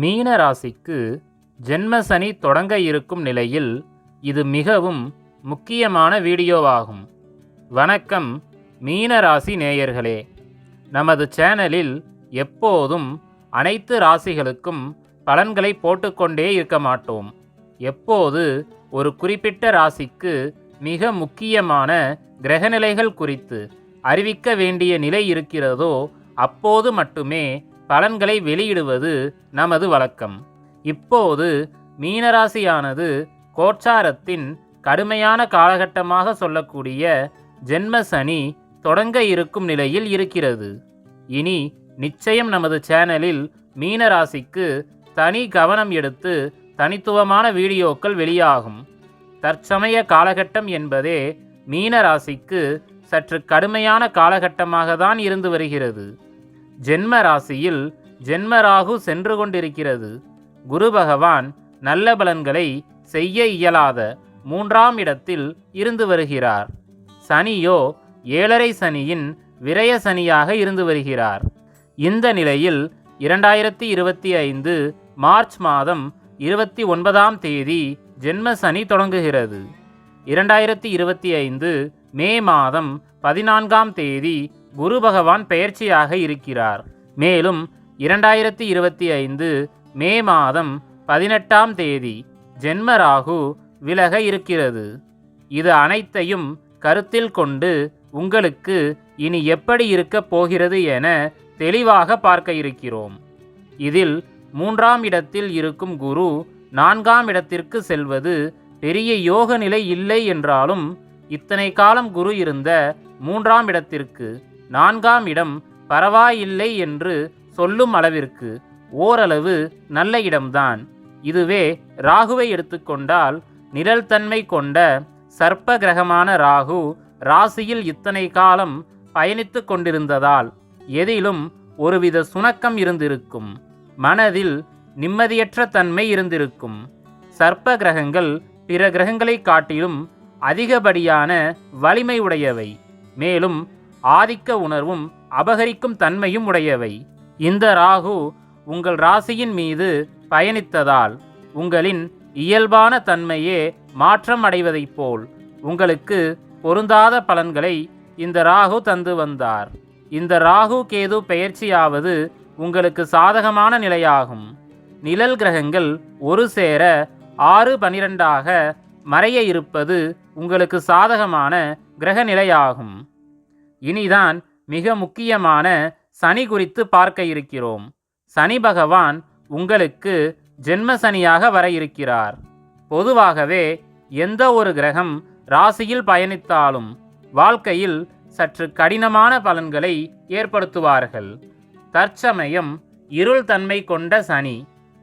மீன ராசிக்கு ஜென்ம சனி தொடங்க இருக்கும் நிலையில் இது மிகவும் முக்கியமான வீடியோவாகும். வணக்கம் மீன ராசி நேயர்களே. நமது சேனலில் எப்போதும் அனைத்து ராசிகளுக்கும் பலன்களை போட்டுக்கொண்டே இருக்க மாட்டோம். எப்போது ஒரு குறிப்பிட்ட ராசிக்கு மிக முக்கியமான கிரகநிலைகள் குறித்து அறிவிக்க வேண்டிய நிலை இருக்கிறதோ அப்போது மட்டுமே பலன்களை வெளியிடுவது நமது வழக்கம். இப்போது மீனராசியானது கோச்சாரத்தின் கடுமையான காலகட்டமாக சொல்லக்கூடிய ஜென்ம சனி தொடங்க இருக்கும் நிலையில் இருக்கிறது. இனி நிச்சயம் நமது சேனலில் மீனராசிக்கு தனி கவனம் எடுத்து தனித்துவமான வீடியோக்கள் வெளியாகும். தற்சமய காலகட்டம் என்பதே மீனராசிக்கு சற்று கடுமையான காலகட்டமாக தான் இருந்து வருகிறது. ஜென்ம ராசியில் ஜென்மராகு சென்று கொண்டிருக்கிறது. குரு பகவான் நல்ல பலன்களை செய்ய இயலாத மூன்றாம் இடத்தில் இருந்து வருகிறார். சனியோ ஏழரை சனியின் விரய சனியாக இருந்து வருகிறார். இந்த நிலையில் இரண்டாயிரத்தி இருபத்தி ஐந்து மார்ச் மாதம் இருபத்தி ஒன்பதாம் தேதி ஜென்ம சனி தொடங்குகிறது. இரண்டாயிரத்தி இருபத்தி ஐந்து மே மாதம் பதினான்காம் தேதி குரு பகவான் பெயர்ச்சியாக இருக்கிறார். மேலும் இரண்டாயிரத்தி இருபத்தி ஐந்து மே மாதம் பதினெட்டாம் தேதி ஜென்மராகு விலக இருக்கிறது. இது அனைத்தையும் கருத்தில் கொண்டு உங்களுக்கு இனி எப்படி இருக்கப் போகிறது என தெளிவாக பார்க்க இருக்கிறோம். இதில் மூன்றாம் இடத்தில் இருக்கும் குரு நான்காம் இடத்திற்கு செல்வது பெரிய யோக நிலை இல்லை என்றாலும் இத்தனை காலம் குரு இருந்த மூன்றாம் இடத்திற்கு நான்காம் இடம் பரவாயில்லை என்று சொல்லும் அளவிற்கு ஓரளவு நல்ல இடம்தான். இதுவே ராகுவை எடுத்துக்கொண்டால் நிழல் தன்மை கொண்ட சர்ப்ப கிரகமான ராகு ராசியில் இத்தனை காலம் பயணித்து கொண்டிருந்ததால் எதிலும் ஒருவித சுணக்கம் இருந்திருக்கும். மனதில் நிம்மதியற்ற தன்மை இருந்திருக்கும். சர்ப்ப கிரகங்கள் பிற கிரகங்களை காட்டிலும் அதிகப்படியான வலிமை உடையவை. மேலும் ஆதிக்க உணர்வும் அபகரிக்கும் தன்மையும் உடையவை. இந்த ராகு உங்கள் ராசியின் மீது பயணித்ததால் உங்களின் இயல்பான தன்மையே மாற்றம் அடைவதைப் போல் உங்களுக்கு பொருந்தாத பலன்களை இந்த ராகு தந்து வந்தார். இந்த ராகு கேது பெயர்ச்சியாவது உங்களுக்கு சாதகமான நிலையாகும். நிழல் கிரகங்கள் ஒரு சேர ஆறு பனிரெண்டாக மறைய இருப்பது உங்களுக்கு சாதகமான கிரக நிலையாகும் இனிதான் மிக முக்கியமான சனி குறித்து பார்க்க இருக்கிறோம் சனி பகவான் உங்களுக்கு ஜென்ம சனியாக வர இருக்கிறார் பொதுவாகவே எந்த ஒரு கிரகம் ராசியில் பயணித்தாலும் வாழ்க்கையில் சற்று கடினமான பலன்களை ஏற்படுத்துவார்கள். தற்சமயம் இருள் தன்மை கொண்ட சனி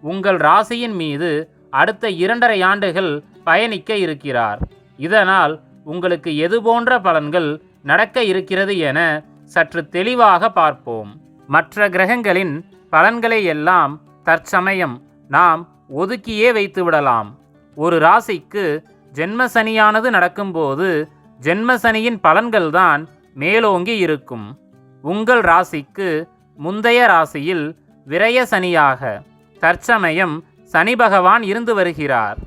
உங்கள் ராசியின் மீது அடுத்த இரண்டரை ஆண்டுகள் பயணிக்க இருக்கிறார். இதனால் உங்களுக்கு எது போன்ற பலன்கள் நடக்க இருக்கிறது என சற்று தெளிவாக பார்ப்போம். மற்ற கிரகங்களின் பலன்களை எல்லாம் தற்சமயம் நாம் ஒதுக்கியே வைத்து விடலாம். ஒரு ராசிக்கு ஜென்ம சனியானது நடக்கும்போது ஜென்ம சனியின் பலன்கள்தான் மேலோங்கி இருக்கும். உங்கள் ராசிக்கு முந்தைய ராசியில் விரய சனியாக தற்சமயம் சனி பகவான் இருந்து வருகிறார்.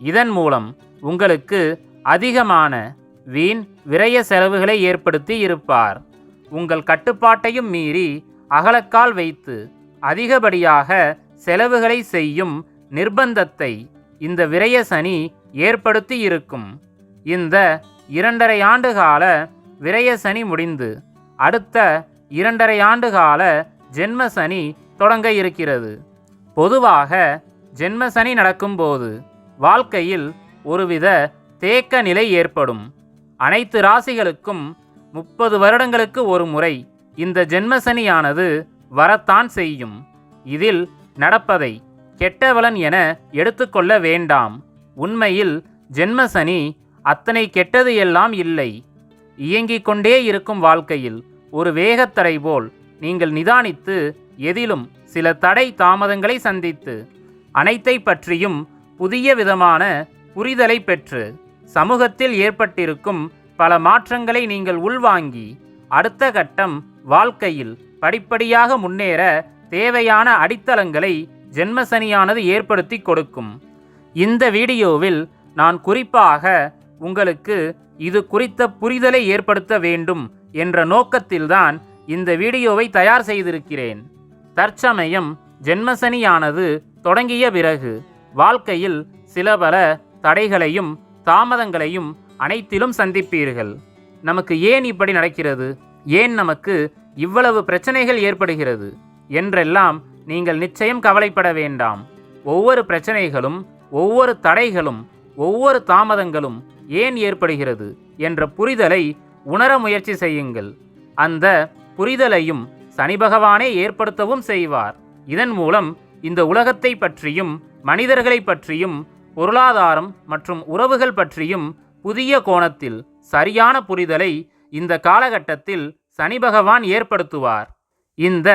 இதன் மூலம் உங்களுக்கு அதிகமான வீண் விரய செலவுகளை ஏற்படுத்தி இருப்பார். உங்கள் கட்டுப்பாட்டையும் மீறி அகலக்கால் வைத்து அதிகப்படியாக செலவுகளை செய்யும் நிர்பந்தத்தை இந்த விரய சனி ஏற்படுத்தி இருக்கும். இந்த இரண்டரை ஆண்டு கால விரய சனி முடிந்து அடுத்த இரண்டரை ஆண்டு கால ஜென்ம சனி தொடங்க இருக்கிறது. பொதுவாக ஜென்ம சனி நடக்கும்போது வாழ்க்கையில் ஒருவித தேக்க நிலை ஏற்படும். அனைத்து ராசிகளுக்கும் முப்பது வருடங்களுக்கு ஒரு முறை இந்த ஜென்மசனியானது வரத்தான் செய்யும். இதில் நடப்பதை கெட்டவளன் என எடுத்துக்கொள்ள வேண்டாம். உண்மையில் ஜென்மசனி அத்தனை கெட்டது எல்லாம் இல்லை. இயங்கிக் கொண்டே இருக்கும் வாழ்க்கையில் ஒரு வேகத்தடை போல் நீங்கள் நிதானித்து எதிலும் சில தடை தாமதங்களை சந்தித்து அனைத்தை பற்றியும் புதிய விதமான புரிதலை பெற்று சமூகத்தில் ஏற்பட்டிருக்கும் பல மாற்றங்களை நீங்கள் உள்வாங்கி அடுத்த கட்டம் வாழ்க்கையில் படிப்படியாக முன்னேற தேவையான அடித்தளங்களை ஜென்மசனியானது ஏற்படுத்தி கொடுக்கும். இந்த வீடியோவில் நான் குறிப்பாக உங்களுக்கு இது குறித்த புரிதலை ஏற்படுத்த வேண்டும் என்ற நோக்கத்தில்தான் இந்த வீடியோவை தயார் செய்திருக்கிறேன். தற்சமயம் ஜென்மசனியானது தொடங்கிய பிறகு வாழ்க்கையில் சில பல தடைகளையும் தாமதங்களையும் அனைத்திலும் சந்திப்பீர்கள். நமக்கு ஏன் இப்படி நடக்கிறது? ஏன் நமக்கு இவ்வளவு பிரச்சனைகள் ஏற்படுகிறது? என்றெல்லாம் நீங்கள் நிச்சயம் கவலைப்பட வேண்டாம். ஒவ்வொரு பிரச்சனைகளும் ஒவ்வொரு தடைகளும் ஒவ்வொரு தாமதங்களும் ஏன் ஏற்படுகிறது என்ற புரிதலை உணர முயற்சி செய்யுங்கள். அந்த புரிதலையும் சனி பகவானே ஏற்படுத்தவும் செய்வார். இதன் மூலம் இந்த உலகத்தை பற்றியும் மனிதர்களை பற்றியும் பொருளாதாரம் மற்றும் உறவுகள் பற்றியும் புதிய கோணத்தில் சரியான புரிதலை இந்த காலகட்டத்தில் சனி பகவான் ஏற்படுத்துவார். இந்த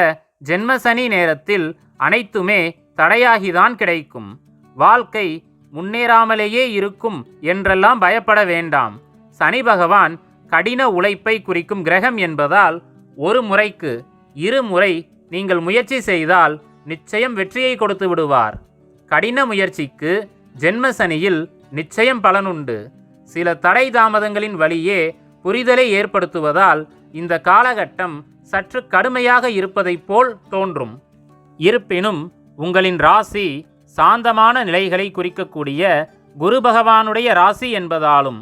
ஜென்மசனி நேரத்தில் அனைத்துமே தடையாகிதான் கிடைக்கும். வாழ்க்கை முன்னேறாமலேயே இருக்கும் என்றெல்லாம் பயப்பட வேண்டாம். சனி பகவான் கடின உழைப்பை குறிக்கும் கிரகம் என்பதால் ஒரு முறைக்கு இரு முறை நீங்கள் முயற்சி செய்தால் நிச்சயம் வெற்றியை கொடுத்து விடுவார். கடின முயற்சிக்கு ஜென்மசனியில் நிச்சயம் பலனுண்டு. சில தடை தாமதங்களின் வழியே புரிதலை ஏற்படுத்துவதால் இந்த காலகட்டம் சற்று கடுமையாக இருப்பதைப் போல் தோன்றும். இருப்பினும் உங்களின் ராசி சாந்தமான நிலைகளை குறிக்கக்கூடிய குரு பகவானுடைய ராசி என்பதாலும்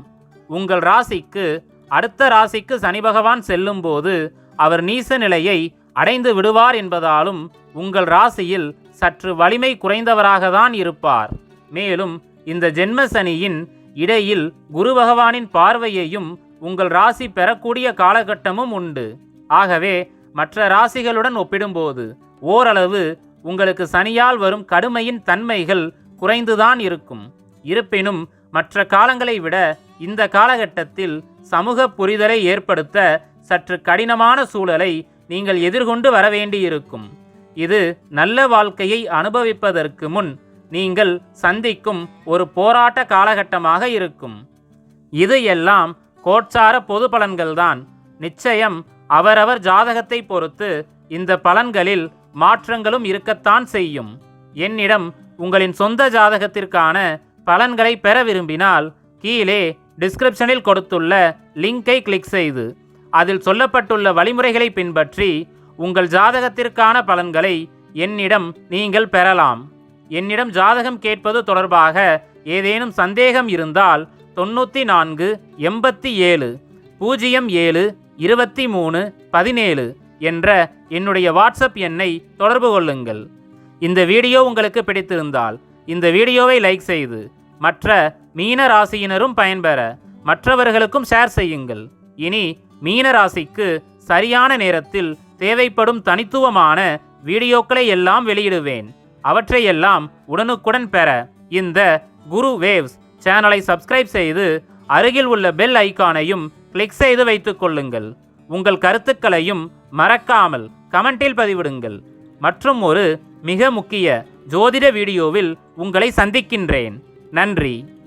உங்கள் ராசிக்கு அடுத்த ராசிக்கு சனி பகவான் செல்லும்போது அவர் நீச நிலையை அடைந்து விடுவார் என்பதாலும் உங்கள் ராசியில் சற்று வலிமை குறைந்தவராகத்தான் இருப்பார். மேலும் இந்த ஜென்ம சனியின் இடையில் குரு பகவானின் பார்வையையும் உங்கள் ராசி பெறக்கூடிய காலகட்டமும் உண்டு. ஆகவே மற்ற ராசிகளுடன் ஒப்பிடும்போது ஓரளவு உங்களுக்கு சனியால் வரும் கடுமையின் தன்மைகள் குறைந்துதான் இருக்கும். இருப்பினும் மற்ற காலங்களை விட இந்த காலகட்டத்தில் சமூக புரிதலை ஏற்படுத்த சற்று கடினமான சூழலை நீங்கள் எதிர்கொண்டு வர வேண்டியிருக்கும் இது நல்ல வாழ்க்கையை அனுபவிப்பதற்கு முன் நீங்கள் சந்திக்கும் ஒரு போராட்ட காலகட்டமாக இருக்கும். இது எல்லாம் கோட்சார பொது பலன்கள்தான். நிச்சயம் அவரவர் ஜாதகத்தை பொறுத்து இந்த பலன்களில் மாற்றங்களும் இருக்கத்தான் செய்யும். என்னிடம் உங்களின் சொந்த ஜாதகத்திற்கான பலன்களை பெற விரும்பினால் கீழே டிஸ்கிரிப்ஷனில் கொடுத்துள்ள லிங்கை கிளிக் செய்து அதில் சொல்லப்பட்டுள்ள வழிமுறைகளை பின்பற்றி உங்கள் ஜாதகத்திற்கான பலன்களை என்னிடம் நீங்கள் பெறலாம். என்னிடம் ஜாதகம் கேட்பது தொடர்பாக ஏதேனும் சந்தேகம் இருந்தால் தொண்ணூற்றி நான்கு எண்பத்தி ஏழு பூஜ்ஜியம் ஏழு இருபத்தி மூணு பதினேழு என்ற என்னுடைய வாட்ஸ்அப் எண்ணை தொடர்பு கொள்ளுங்கள். இந்த வீடியோ உங்களுக்கு பிடித்திருந்தால் இந்த வீடியோவை லைக் செய்து மற்ற மீன ராசியினரும் பயன்பெற மற்றவர்களுக்கும் ஷேர் செய்யுங்கள். இனி மீன ராசிக்கு சரியான நேரத்தில் தேவைப்படும் தனித்துவமான வீடியோக்களை எல்லாம் வெளியிடுவேன். அவற்றையெல்லாம் உடனுக்குடன் பெற இந்த குரு வேவ்ஸ் சேனலை சப்ஸ்கிரைப் செய்து அருகில் உள்ள பெல் ஐகானையும் கிளிக் செய்து வைத்துக் கொள்ளுங்கள். உங்கள் கருத்துக்களையும் மறக்காமல் கமெண்டில் பதிவிடுங்கள். மற்றும் ஒரு மிக முக்கிய ஜோதிட வீடியோவில் உங்களை சந்திக்கின்றேன். நன்றி.